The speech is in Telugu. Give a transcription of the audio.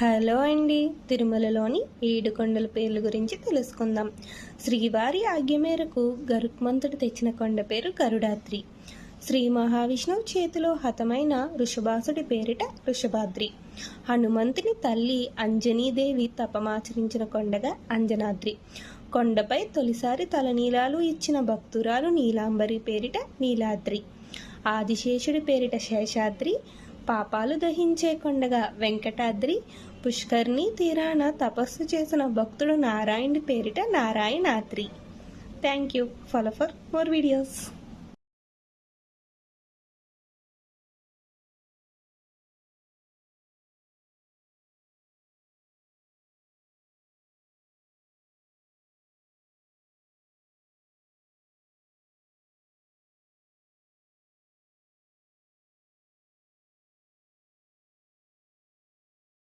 హలో అండి తిరుమలలోని ఏడుకొండల పేర్లు పేర్ల గురించి తెలుసుకుందాం. శ్రీవారి ఆజ్ఞ మేరకు గరుక్మంతుడు తెచ్చిన కొండ పేరు గరుడాద్రి. శ్రీ మహావిష్ణువు చేతిలో హతమైన ఋషభాసుడి పేరిట ఋషభాద్రి. హనుమంతుని తల్లి అంజనీదేవి తపమాచరించిన కొండగా అంజనాద్రి. కొండపై తొలిసారి తలనీలాలు ఇచ్చిన భక్తురాలు నీలాంబరి పేరిట నీలాద్రి. ఆదిశేషుడి పేరిట శేషాద్రి పాపాలు దహించే కొండగా వెంకటాద్రి పుష్కర్ణి తీరాన తపస్సు చేసిన భక్తుడు నారాయణ పేరిట Narayanadri. Thank you follow for more videos